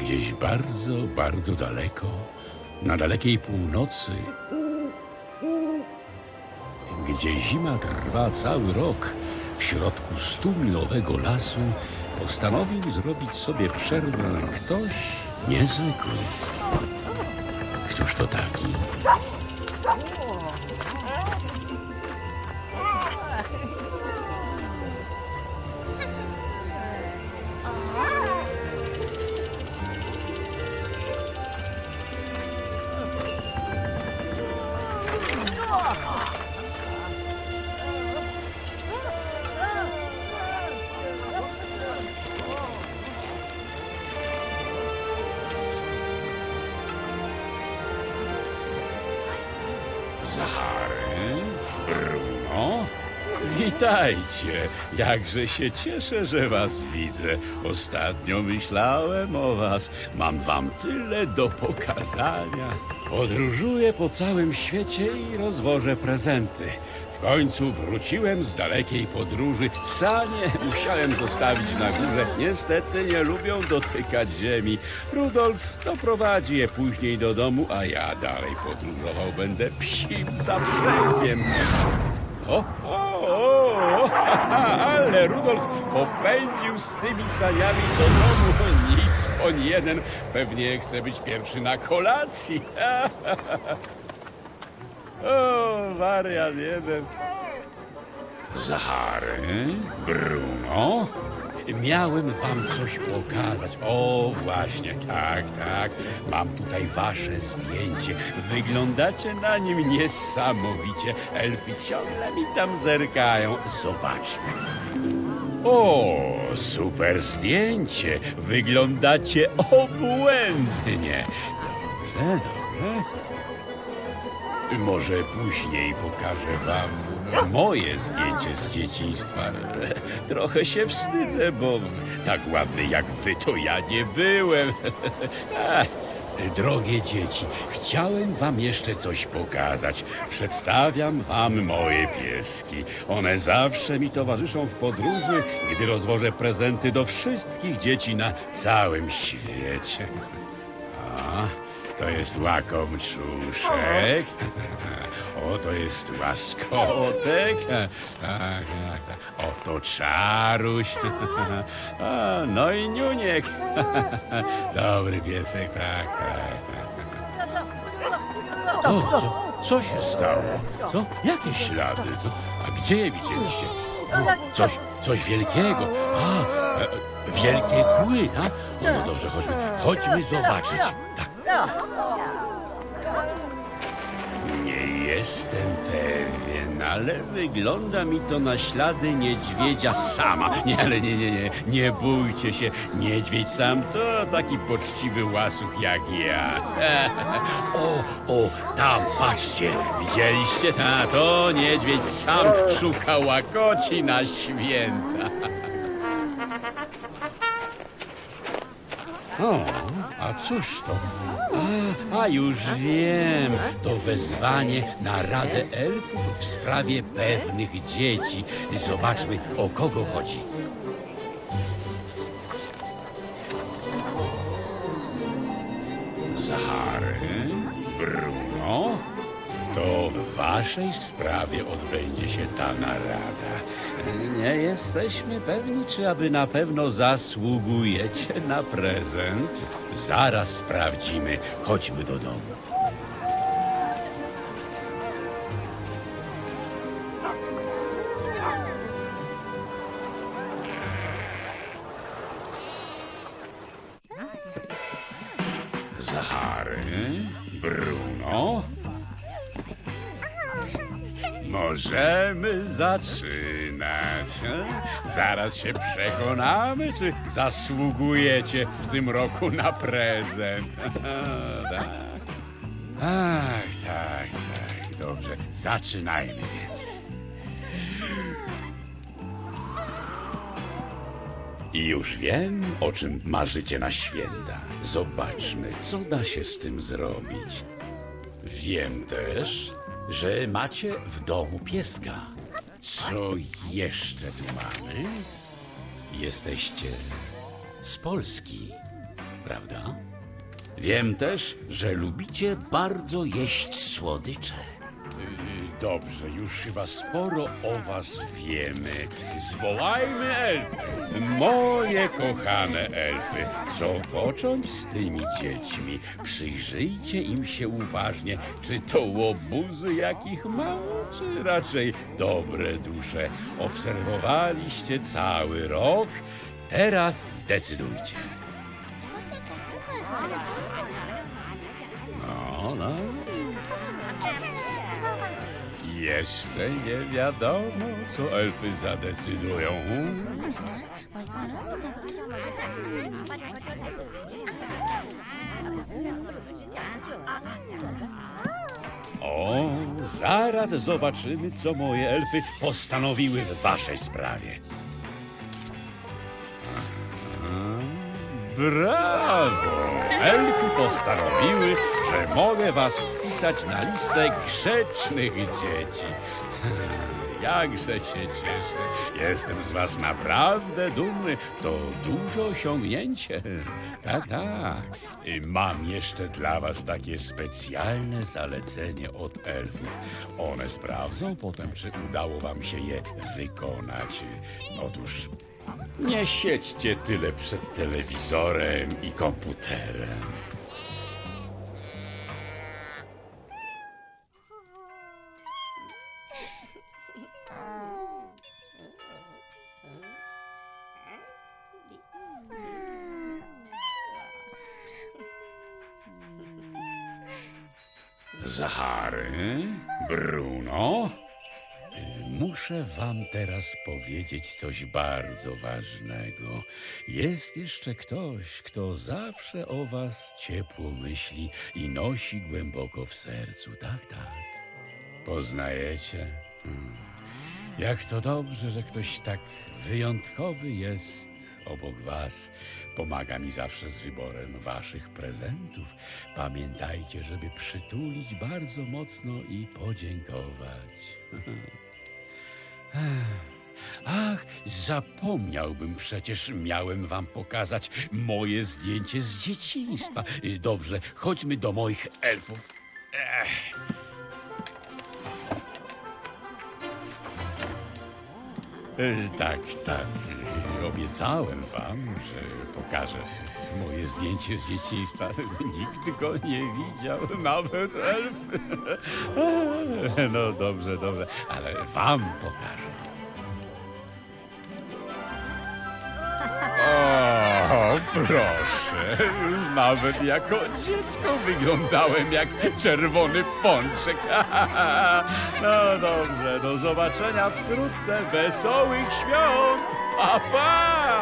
Gdzieś bardzo, bardzo daleko, na dalekiej północy, gdzie zima trwa cały rok, w środku stumilowego lasu postanowił zrobić sobie przerwę ktoś niezwykły. Któż to taki? Zachary, Bruno. Witajcie. Jakże się cieszę, że was widzę. Ostatnio myślałem o was. Mam wam tyle do pokazania. Podróżuję po całym świecie i rozwożę prezenty. Końcu wróciłem z dalekiej podróży. Sanie musiałem zostawić na górze. Niestety nie lubią dotykać ziemi. Rudolf doprowadzi je później do domu, a ja dalej podróżował będę psim zaprzęgiem. O, o, o, ha, ha, ale Rudolf popędził z tymi saniami do domu. Nic, on jeden pewnie chce być pierwszy na kolacji. O, wariat jeden. Zachary, Bruno, miałem wam coś pokazać. O, właśnie, tak, tak. Mam tutaj wasze zdjęcie. Wyglądacie na nim niesamowicie. Elfy ciągle mi tam zerkają. Zobaczmy. O, super zdjęcie. Wyglądacie obłędnie. Dobrze, dobrze. Może później pokażę wam moje zdjęcie z dzieciństwa. Trochę się wstydzę, bo tak ładny jak wy to ja nie byłem. Drogie dzieci, chciałem wam jeszcze coś pokazać. Przedstawiam wam moje pieski. One zawsze mi towarzyszą w podróży, gdy rozwożę prezenty do wszystkich dzieci na całym świecie. A, to jest łakomczuszek. O, to jest łaskotek. Tak, tak, tak. Oto czaruś. No i niuniek. Dobry piesek, tak, tak. tak. O, co, co się stało? Co? Jakie ślady? Co? A gdzie je widzieliście? O, coś, coś wielkiego. A, e, wielkie kły, a? O, no dobrze, chodźmy. Chodźmy zobaczyć. Tak. Nie jestem pewien, ale wygląda mi to na ślady niedźwiedzia sama. Nie, ale nie, nie, nie, nie bójcie się. Niedźwiedź sam to taki poczciwy łasuch jak ja. O, o, tam, patrzcie, widzieliście? Ta, to niedźwiedź sam szuka łakoci na święta. O, a cóż to? A, a już wiem. To wezwanie na Radę Elfów w sprawie pewnych dzieci. Zobaczmy, o kogo chodzi. Zachary, Bruno, to w waszej sprawie odbędzie się ta narada. Nie jesteśmy pewni, czy aby na pewno zasługujecie na prezent. Zaraz sprawdzimy. Chodźmy do domu. Zachary, Bruno. Możemy zaczynać. e? Zaraz się przekonamy, czy zasługujecie w tym roku na prezent. tak. Ach, tak, tak. Dobrze, zaczynajmy więc. I już wiem, o czym marzycie na święta. Zobaczmy, co da się z tym zrobić. Wiem też, że macie w domu pieska. Co jeszcze tu mamy? Jesteście z Polski. prawda? Wiem też, że lubicie bardzo jeść słodycze. Y, Dobrze, już chyba sporo o was wiemy. Zwołajmy elfy, moje kochane elfy. Co począć z tymi dziećmi? Przyjrzyjcie im się uważnie, czy to łobuzy jakich mało, czy raczej dobre dusze. Obserwowaliście cały rok, teraz zdecydujcie. Jeszcze nie wiadomo, co elfy zadecydują. O, zaraz zobaczymy, co moje elfy postanowiły w waszej sprawie. Brawo! Elfy postanowiły, że mogę was na listę grzecznych dzieci. Jakże się cieszę. Jestem z was naprawdę dumny. To duże osiągnięcie. Tak, tak. I Mam jeszcze dla was takie specjalne zalecenie od elfów. One sprawdzą potem, czy udało wam się je wykonać. Otóż nie siedźcie tyle przed telewizorem i komputerem. Zachary, Bruno, muszę wam teraz powiedzieć coś bardzo ważnego. Jest jeszcze ktoś, kto zawsze o was ciepło myśli i nosi głęboko w sercu. Tak, tak. Poznajecie? Hmm. Jak to dobrze, że ktoś tak wyjątkowy jest obok was. Pomaga mi zawsze z wyborem waszych prezentów. Pamiętajcie, żeby przytulić bardzo mocno i podziękować. Ach, zapomniałbym przecież, miałem wam pokazać moje zdjęcie z dzieciństwa. Dobrze, chodźmy do moich elfów. Ech. Tak, tak. E, Obiecałem wam, że pokażę moje zdjęcie z dzieciństwa. Nikt go nie widział, nawet elf. No dobrze, dobrze, ale wam pokażę. Proszę. Nawet jako dziecko wyglądałem jak czerwony pączek. No dobrze, do zobaczenia wkrótce. Wesołych świąt. Pa, pa!